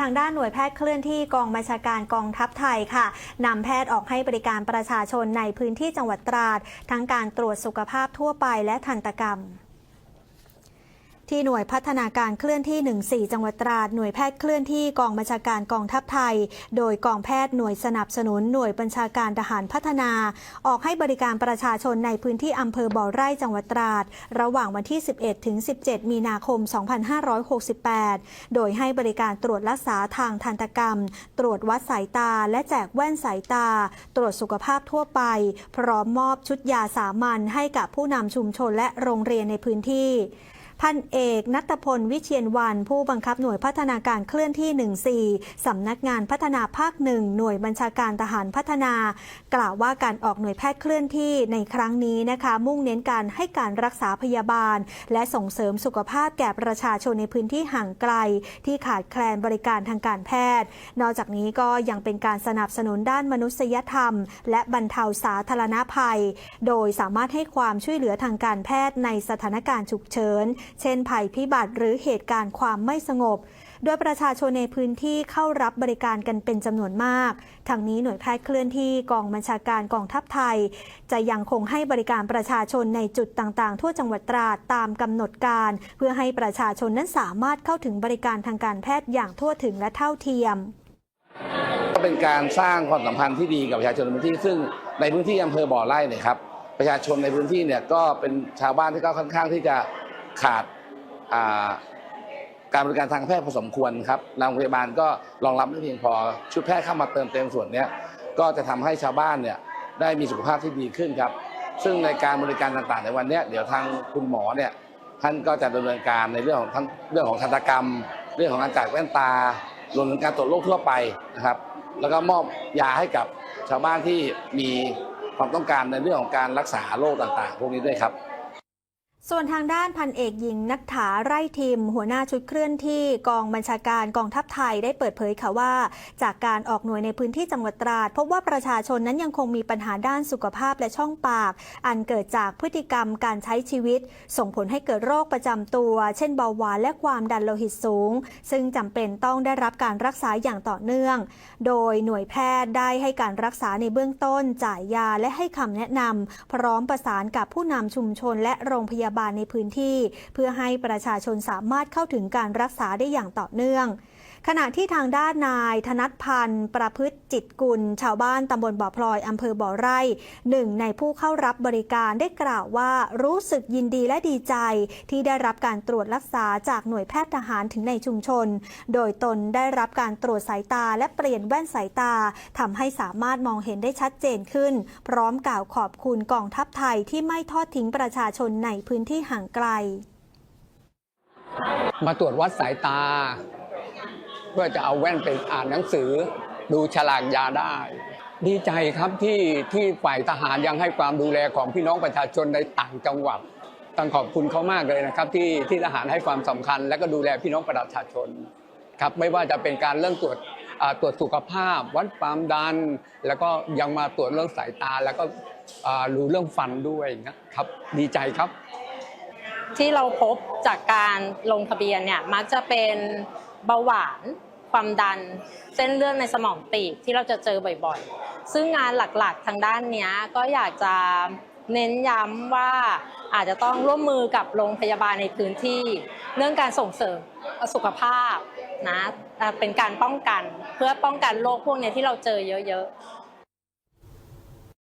ทางด้านหน่วยแพทย์เคลื่อนที่กองบัญชาการกองทัพไทยค่ะนำแพทย์ออกให้บริการประชาชนในพื้นที่จังหวัดตราด ทั้งการตรวจสุขภาพทั่วไปและทันตกรรม ที่หน่วยพัฒนาการเคลื่อนที่ 14 จังหวัดตราด หน่วยแพทย์เคลื่อนที่กองบัญชาการกองทัพไทย โดยกองแพทย์หน่วยสนับสนุนหน่วยบัญชาการทหารพัฒนา ออกให้บริการประชาชนในพื้นที่อำเภอบ่อไร่จังหวัดตราด ระหว่างวันที่ 11 ถึง 17 มีนาคม 2568 โดยให้บริการตรวจรักษาทางทันตกรรม ตรวจวัดสายตา และแจกแว่นสายตา ตรวจสุขภาพทั่วไป พร้อมมอบชุดยาสามัญให้กับผู้นำชุมชนและโรงเรียนในพื้นที่ พันเอกนัตพลวิเชียนวัน ผู้บังคับหน่วยพัฒนาการเคลื่อนที่ 14 สำนักงานพัฒนาภาคหนึ่งหน่วยบัญชาการทหารพัฒนา กล่าวว่าการออกหน่วยแพทย์เคลื่อนที่ในครั้งนี้นะคะ มุ่งเน้นการให้การรักษาพยาบาล และส่งเสริมสุขภาพแก่ประชาชนในพื้นที่ห่างไกล ที่ขาดแคลนบริการทางการแพทย์ นอกจากนี้ก็ยังเป็นการสนับสนุนด้านมนุษยธรรม และบรรเทาสาธารณภัย โดยสามารถให้ความช่วยเหลือทางการแพทย์ในสถานการณ์ฉุกเฉินเช่นภัยพิบัติหรือเหตุการณ์ความไม่สงบ โดยประชาชนในพื้นที่เข้ารับบริการกันเป็นจำนวนมากทางนี้หน่วยแพทย์เคลื่อนที่กองบัญชาการกองทัพไทย จะยังคงให้บริการประชาชนในจุดต่างๆ ทั่วจังหวัดตราดตามกำหนดการ เพื่อให้ประชาชนนั้นสามารถเข้าถึงบริการทางการแพทย์อย่างทั่วถึงและเท่าเทียมก็เป็นการสร้างความสัมพันธ์ที่ดีกับประชาชนในพื้นที่ ซึ่งในพื้นที่อำเภอบ่อไร่เนี่ยครับประชาชนในพื้นที่เนี่ยก็เป็นชาวบ้านที่ก็ค่อนข้างที่จะ ขาดการบริการทางแพทย์พอสมควรครับโรงพยาบาลก็รองรับไม่เพียงพอ ชุดแพทย์เข้ามาเติมเต็มส่วนนี้ก็จะทำให้ชาวบ้านเนี่ยได้มีสุขภาพที่ดีขึ้นครับ ซึ่งในการบริการต่างๆ ในวันนี้เดี๋ยวทางคุณหมอเนี่ยท่านก็จะดำเนินการในเรื่องของทั้งเรื่องของทันตกรรม เรื่องของการจ่ายแว่นตารวมถึงการตรวจโรคทั่วไปนะครับ แล้วก็มอบยาให้กับชาวบ้านที่มีความต้องการในเรื่องของการรักษาโรคต่างๆ พวกนี้ด้วยครับ ส่วนทางด้านพันเอกหญิงนัทถาไร่ทิม หัวหน้าชุดเคลื่อนที่กองบัญชาการกองทัพไทยได้เปิดเผยค่ะว่า จากการออกหน่วยในพื้นที่จังหวัดตราด พบว่าประชาชนนั้นยังคงมีปัญหาด้านสุขภาพและช่องปาก อันเกิดจากพฤติกรรมการใช้ชีวิต ส่งผลให้เกิดโรคประจำตัว เช่นเบาหวานและความดันโลหิตสูง ซึ่งจำเป็นต้องได้รับการรักษาอย่างต่อเนื่อง โดยหน่วยแพทย์ได้ให้การรักษาในเบื้องต้น จ่ายยาและให้คำแนะนำพร้อมประสานกับผู้นำชุมชนและโรงพยาบาลบาลในพื้นที่ เพื่อให้ประชาชนสามารถเข้าถึงการรักษาได้อย่างต่อเนื่อง ขณะที่ทางด้านนาย ธนัทพันธ์ ประพฤติจิตกุล ชาวบ้านตำบลบ่อพลอยอำเภอบ่อไร่หนึ่งในผู้เข้ารับบริการได้กล่าวว่ารู้สึกยินดีและดีใจ ที่ได้รับการตรวจรักษาจากหน่วยแพทย์ทหารถึงในชุมชน โดยตนได้รับการตรวจสายตาและเปลี่ยนแว่นสายตาทำให้สามารถมองเห็นได้ชัดเจนขึ้น พร้อมกล่าวขอบคุณกองทัพไทยที่ไม่ทอดทิ้งประชาชนในพื้นที่ห่างไกล มาตรวจวัดสายตา พื่อจะเอาแว่นไปอ่านหนังสือ ดูฉลากยาได้ ดีใจครับที่ที่ฝ่ายทหารยังให้ความดูแลของพี่น้องประชาชนในต่างจังหวัดต้องขอบคุณเขามากเลยนะครับ ที่ที่ทหารให้ความสำคัญ และก็ดูแลพี่น้องประชาชนครับไม่ว่าจะเป็นการเรื่องตรวจตรวจสุขภาพ วัดความดัน แล้วก็ยังมาตรวจเรื่องสายตา แล้วก็อ่ารู้เรื่องฟันด้วยนะครับดีใจครับ ที่เราพบจากการลงทะเบียนเนี่ยมักจะเป็นเบาหวาน ความดัน เส้นเลือดในสมองตีบที่เราจะเจอบ่อยๆ ซึ่งงานหลักๆทางด้านนี้ก็อยากจะเน้นย้ำว่าอาจจะต้องร่วมมือกับโรงพยาบาลในพื้นที่ เรื่องการส่งเสริมสุขภาพนะเป็นการป้องกันเพื่อป้องกันโรคพวกนี้ที่เราเจอเยอะๆ